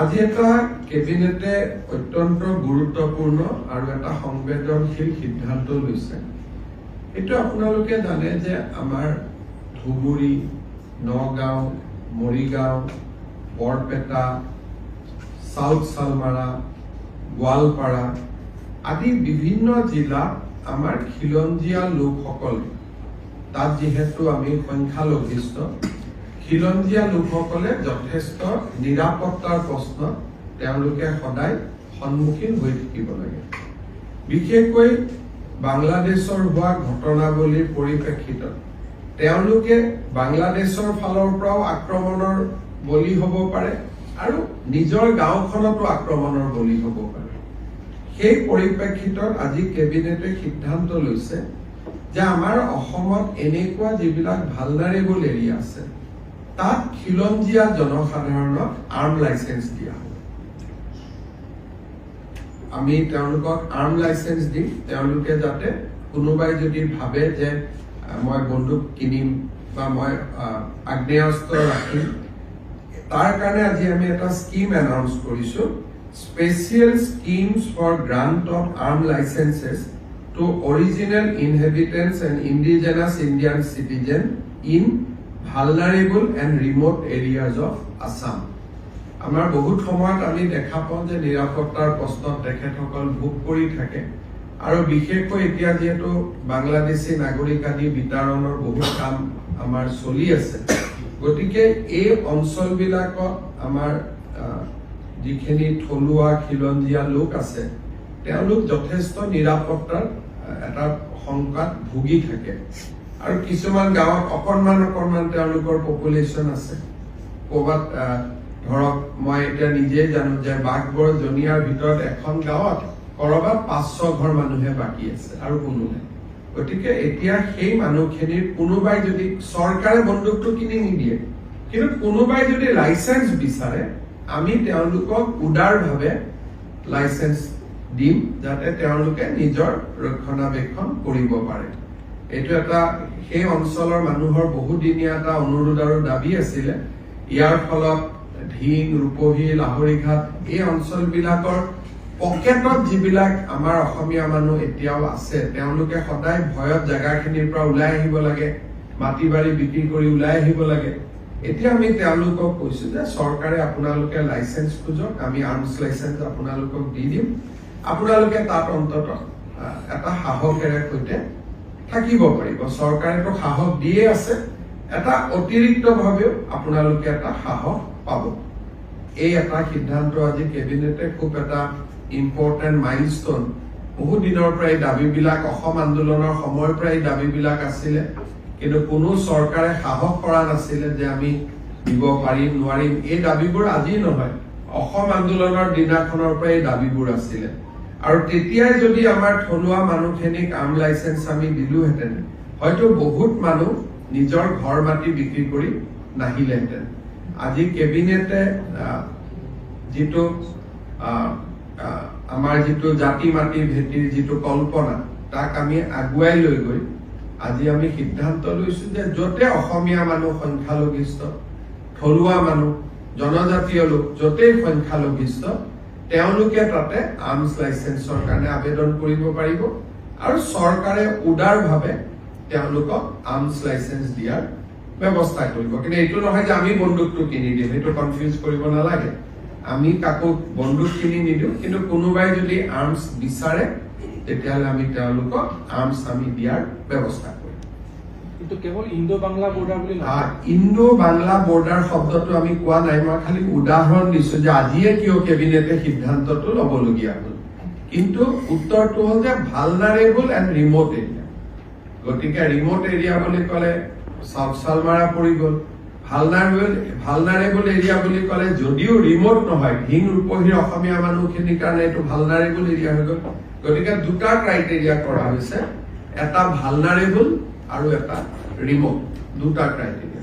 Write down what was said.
আজি এটা কেবিনেটে অত্যন্ত গুৰুত্বপূৰ্ণ আৰু এটা সংবেদনশীল সিদ্ধান্ত লৈছে। এইটো আপোনালোকে জানে যে আমাৰ ধুবুৰী, নগাঁও, মৰিগাঁও, বৰপেটা, চাউথ চালমাৰা, গোৱালপাৰা আদি বিভিন্ন জিলাত আমাৰ খিলঞ্জীয়া লোকসকল, তাত যিহেতু আমি সংখ্যালঘিষ্ঠ খিলঞ্জীয়া লোকসকলে যথেষ্ট নিৰাপত্তাৰ প্ৰশ্ন তেওঁলোকে সদায় সন্মুখীন হৈ থাকিব লাগে। বিশেষকৈ বাংলাদেশৰ হোৱা ঘটনাৱলীৰ পৰিপ্ৰেক্ষিতত। তেওঁলোকে বাংলাদেশৰ ফালৰ পৰাও আক্ৰমণৰ বলি হ'ব পাৰে আৰু নিজৰ গাঁওখনতো আক্ৰমণৰ বলি হ'ব পাৰে। সেই পৰিপ্ৰেক্ষিতত আজি কেবিনেটে সিদ্ধান্ত লৈছে যে আমাৰ অসমত এনেকুৱা যিবিলাক ভালনাৰেবল এৰিয়া আছে তাত খিলঞ্জীয়া জনসাধাৰণক আৰ্ম লাইচেন্স দিয়া। হ'ব আমি তেওঁলোকক আৰ্ম দিম। যাতে কোনোবাই যদি ভাবে যে মই বন্দুক কিনিম বা মই আগ্নেয়াস্ত্ৰ ৰাখিম, তাৰ কাৰণে আজি আমি এটা স্কিম এনাউন্স কৰিছো। Special schemes for grant of arm licences to original inhabitants and indigenous Indian citizen in vulnerable and remote areas of Assam আমাৰ বহুত সময়ত আমি দেখা পাওঁ যে নিৰাপত্তাৰ প্ৰশ্নত তেখেতসকল ভোগ কৰি থাকে। আৰু বিশেষকৈ এতিয়া যিহেতু বাংলাদেশী নাগৰিক আদি বিতৰণৰ বহুত কাম আমাৰ চলি আছে। গতিকে এই অঞ্চলবিলাকত আমাৰ যিখিনি থলুৱা খিলঞ্জীয়া লোক আছে তেওঁলোক যথেষ্ট নিৰাপত্তাৰ এটা শংকাত ভুগি থাকে। আৰু কিছুমান গাঁৱত অকণমান অকণমান তেওঁলোকৰ পপুলেশ্যন আছে। ক'ৰবাত ধৰক, মই এতিয়া নিজেই জানো যে বাঘবৰ জনিয়াৰ ভিতৰত এখন গাঁৱত কৰবাত পাঁচ ছয় ঘৰ মানুহে বাকী আছে আৰু কোনো নাই। গতিকে এতিয়া সেই মানুহখিনিৰ কোনোবাই যদি চৰকাৰে বন্দুকটো কিনি নিদিয়ে, কিন্তু কোনোবাই যদি লাইচেন্স বিচাৰে, আমি তেওঁলোকক উদাৰভাৱে লাইচেন্স দিম যাতে তেওঁলোকে নিজৰ ৰক্ষণাবেক্ষণ কৰিব পাৰে। এইটো এটা সেই অঞ্চলৰ মানুহৰ বহুদিনীয়া এটা অনুৰোধ আৰু দাবি আছিলে। ইয়াৰ ফলত ঢিং, ৰূপহী লাহৰীঘাট এই অঞ্চলবিলাকৰ পকেটত যিবিলাক আমাৰ অসমীয়া মানুহ এতিয়াও আছে, তেওঁলোকে সদায় ভয়ত জেগাখিনিৰ পৰা ওলাই আহিব লাগে মাটি বাৰী বিক্ৰী কৰি ওলাই আহিব লাগে। এতিয়া আমি তেওঁলোকক কৈছো যে চৰকাৰে আপোনালোকে লাইচেন্স খোজক, আমি আৰ্মছ লাইচেন্স আপোনালোকক দি দিম। আপোনালোকে তাত অন্তত এটা সাহসেৰে সৈতে থাকিব পাৰিব। চৰকাৰেতো সাহস দিয়ে আছে। এটা অতিৰিক্ত ভাৱেও আপোনালোকে এটা সাহস পাব। এই এটা সিদ্ধান্ত আজি কেবিনেটে খুব এটা ইম্পৰ্টেণ্ট মাইলষ্টন বহু দিনৰ পৰা এই দাবীবিলাক, অসম আন্দোলনৰ সময়ৰ পৰা এই দাবীবিলাক আছিলে। কিন্তু কোনো চৰকাৰে সাহস কৰা নাছিলে যে আমি দিব পাৰিম, নোৱাৰিম। এই দাবীবোৰ আজি নহয়। অসম আন্দোলনৰ দিনাখনৰ পৰা এই দাবীবোৰ আছিলে। আৰু তেতিয়াই যদি আমাৰ থলুৱা মানুহখিনিক আৰ্ম লাইচেন্স আমি দিলোহেঁতেন হয়তো বহুত মানুহ নিজৰ ঘৰ মাটি বিক্ৰী কৰি নাহিলেহেঁতেন। আজি কেবিনেটে যিটো আমাৰ যিটো জাতি মাটি ভেটিৰ যিটো কল্পনা তাক আমি আগুৱাই লৈ গৈ আজি আমি সিদ্ধান্ত লৈছো যে য'তে অসমীয়া মানুহ সংখ্যালঘিষ্ঠ থলুৱা মানুহ জনজাতীয় লোক য'তেই সংখ্যালঘিষ্ঠ তেওঁলোকে তাতে আৰ্মছ লাইচেন্সৰ কাৰণে আবেদন কৰিব পাৰিব আৰু চৰকাৰে উদাৰভাৱে তেওঁলোকক আৰ্মছ লাইচেন্স দিয়াৰ ব্যৱস্থা কৰিব। কিন্তু এইটো নহয় যে আমি বন্দুকটো কিনি দিম, সেইটো কনফিউজ কৰিব নালাগে। আমি কাকো বন্দুক কিনি নিদিওঁ, কিন্তু কোনোবাই যদি আৰ্মছ বিচাৰে, তেতিয়াহ'লে আমি তেওঁলোকক আৰ্মছ আমি দিয়াৰ ব্যৱস্থা কৰিম কিন্তু কেৱল বাংলা বৰ্ডাৰ বুলি ইণ্ডো বাংলা বৰ্ডাৰ শব্দটো আমি কোৱা নাই, মই খালি উদাহৰণ দিছো যে আজিয়ে কিয় কেবিনেটে সিদ্ধান্তটো ল'বলগীয়া হ'ল। কিন্তু উত্তৰটো হ'ল যে ভালনাৰেবল এণ্ড ৰিম'ট এৰিয়া গতিকে ৰিম'ট এৰিয়া বুলি ক'লে চাউথ চালমাৰা পৰি গ'ল। ভালনাৰেবল ভালনাৰেবল এৰিয়া বুলি ক'লে যদিও ৰিম'ট নহয় ভিন ৰূপহীৰ অসমীয়া মানুহখিনিৰ কাৰণে এইটো ভালনাৰেবল এৰিয়া হৈ গ'ল। গতিকে দুটা ক্ৰাইটেৰিয়া কৰা হৈছে। এটা ভালনারেবল আৰু এটা ৰিম'ট দুটা ক্ৰাইটেৰিয়া